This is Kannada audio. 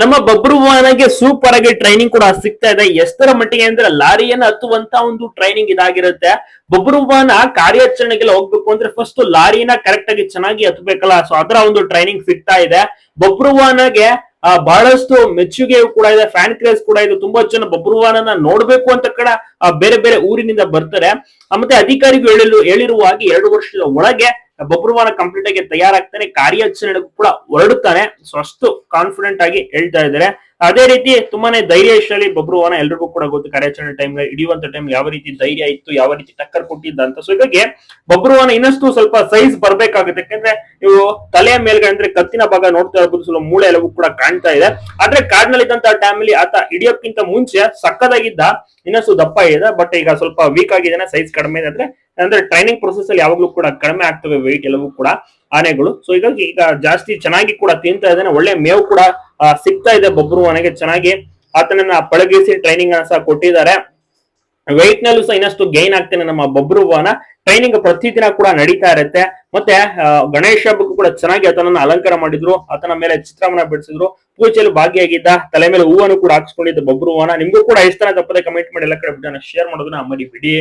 ನಮ್ಮ ಬಬ್ರುವಾನಗೆ ಸೂಪರ್ ಆಗಿ ಟ್ರೈನಿಂಗ್ ಕೂಡ ಸಿಗ್ತಾ ಇದೆ. ಎಷ್ಟರ ಮಟ್ಟಿಗೆ ಅಂದ್ರೆ ಲಾರಿಯನ್ನು ಹತ್ತುವಂತ ಒಂದು ಟ್ರೈನಿಂಗ್ ಇದಾಗಿರುತ್ತೆ. ಬಬ್ರುವಾನ ಕಾರ್ಯಾಚರಣೆಗೆಲ್ಲ ಹೋಗ್ಬೇಕು ಅಂದ್ರೆ ಫಸ್ಟ್ ಲಾರಿನ ಕರೆಕ್ಟ್ ಆಗಿ ಚೆನ್ನಾಗಿ ಹತ್ಬೇಕಲ್ಲ. ಸೊ ಅದರ ಒಂದು ಟ್ರೈನಿಂಗ್ ಸಿಗ್ತಾ ಇದೆ. ಬಬ್ರುವಾನಗೆ ಬಹಳಷ್ಟು ಮೆಚ್ಚುಗೆ ಕೂಡ ಇದೆ. ಫ್ಯಾನ್ ಕ್ರೇಸ್ ಕೂಡ ಇದೆ. ತುಂಬಾ ಜನ ಬಬ್ರುವಾನನ ನೋಡ್ಬೇಕು ಅಂತ ಕಡ ಬೇರೆ ಬೇರೆ ಊರಿನಿಂದ ಬರ್ತಾರೆ. ಮತ್ತೆ ಅಧಿಕಾರಿಗಳು ಹೇಳಿರು, ಹೇಳಿರುವ ಹಾಗೆ ಎರಡು ವರ್ಷದ ಒಳಗೆ ಬಬ್ರುವಾನ ಕಂಪ್ಲೀಟ್ ಆಗಿ ತಯಾರಾಗ್ತಾನೆ ಕಾರ್ಯಾಚರಣೆಗೂ ಕೂಡ ಹೊರಡುತ್ತಾನೆ ಸೊ ಅಷ್ಟು ಕಾನ್ಫಿಡೆಂಟ್ ಆಗಿ ಹೇಳ್ತಾ ಇದ್ದಾರೆ. ಅದೇ ರೀತಿ ತುಂಬಾನೇ ಧೈರ್ಯಶಾಲಿ ಬಬ್ರುವಾನ ಎಲ್ರಿಗೂ ಕೂಡ ಗೊತ್ತು, ಕಾರ್ಯಾಚರಣೆ ಟೈಮ್ ಹಿಡಿಯುವಂತ ಟೈಮ್ ಯಾವ ರೀತಿ ಧೈರ್ಯ ಇತ್ತು, ಯಾವ ರೀತಿ ಟಕ್ಕರ್ ಕೊಟ್ಟಿದ್ದ ಅಂತ. ಸೊ ಹೀಗಾಗಿ ಬಬ್ರುವಾನ ಇನ್ನಷ್ಟು ಸ್ವಲ್ಪ ಸೈಜ್ ಬರ್ಬೇಕಾಗುತ್ತೆ. ಯಾಕಂದ್ರೆ ಇವು ತಲೆಯ ಮೇಲ್ಗಡೆ ಅಂದ್ರೆ ಕತ್ತಿನ ಭಾಗ ನೋಡ್ತಾ ಇರ್ಬೋದು, ಸ್ವಲ್ಪ ಮೂಳೆ ಎಲ್ಲವೂ ಕೂಡ ಕಾಣ್ತಾ ಇದೆ. ಆದ್ರೆ ಕಾಡ್ನಲ್ಲಿ ಇದ್ದಂತ ಅಲ್ಲಿ ಆತ ಇಡಿಯೋಕ್ಕಿಂತ ಮುಂಚೆ ಸಕ್ಕದಾಗಿದ್ದ ಇನ್ನಷ್ಟು ದಪ್ಪ ಇದೆ ಬಟ್ ಈಗ ಸ್ವಲ್ಪ ವೀಕ್ ಆಗಿದ್ದಾನೆ ಸೈಜ್ ಕಡಿಮೆ ಇದೆ ಅಂದ್ರೆ ಅಂದ್ರೆ ಟ್ರೈನಿಂಗ್ ಪ್ರೊಸೆಸ್ ಅಲ್ಲಿ ಯಾವಾಗ್ಲೂ ಕೂಡ ಕಡಿಮೆ ಆಗ್ತವೆ ವೆಯ್ಟ್ ಎಲ್ಲವೂ ಕೂಡ, ಆನೆಗಳು. ಸೊ ಹೀಗಾಗಿ ಈಗ ಜಾಸ್ತಿ ಚೆನ್ನಾಗಿ ಕೂಡ ತಿಂತಾ ಇದ್ದಾನೆ, ಒಳ್ಳೆ ಮೇವು ಕೂಡ ಸಿಗ್ತಾ ಇದೆ ಬೊಬ್ರು ಮನೆಗೆ ಚೆನ್ನಾಗಿ. ಆತನನ್ನ ಪಳಗಿಸಿ ಟ್ರೈನಿಂಗ್ ಅನ್ನ ಸಹ ಕೊಟ್ಟಿದ್ದಾರೆ. ವೆಯ್ಟ್ ನಲ್ಲೂ ಸಹ ಇನ್ನಷ್ಟು ಗೈನ್ ಆಗ್ತಾನೆ ನಮ್ಮ ಬಬ್ರುವಾನ ಟ್ರೈನಿಂಗ್ ಪ್ರತಿದಿನ ಕೂಡ ನಡೀತಾ ಇರುತ್ತೆ. ಮತ್ತೆ ಗಣೇಶ ಹಬ್ಬಕ್ಕೂ ಕೂಡ ಚೆನ್ನಾಗಿ ಆತನನ್ನ ಅಲಂಕಾರ ಮಾಡಿದ್ರು. ಆತನ ಮೇಲೆ ಚಿತ್ರವನ್ನ ಬಿಡಿಸಿದ್ರು. ಪೂಜೆಯಲ್ಲಿ ಭಾಗಿಯಾಗಿದ್ದ ತಲೆ ಮೇಲೆ ಹೂವನ್ನು ಕೂಡ ಹಾಕ್ಸ್ಕೊಂಡಿದ್ದ ಬಬ್ರುವಾನ ನಿಮ್ಗೂ ಕೂಡ ಇಷ್ಟ ತಪ್ಪದೆ ಕಮೆಂಟ್ ಮಾಡಿ ಎಲ್ಲ ಕಡೆ ಶೇರ್ ಮಾಡೋದನ್ನ ಮರಿಬಿಡಿ.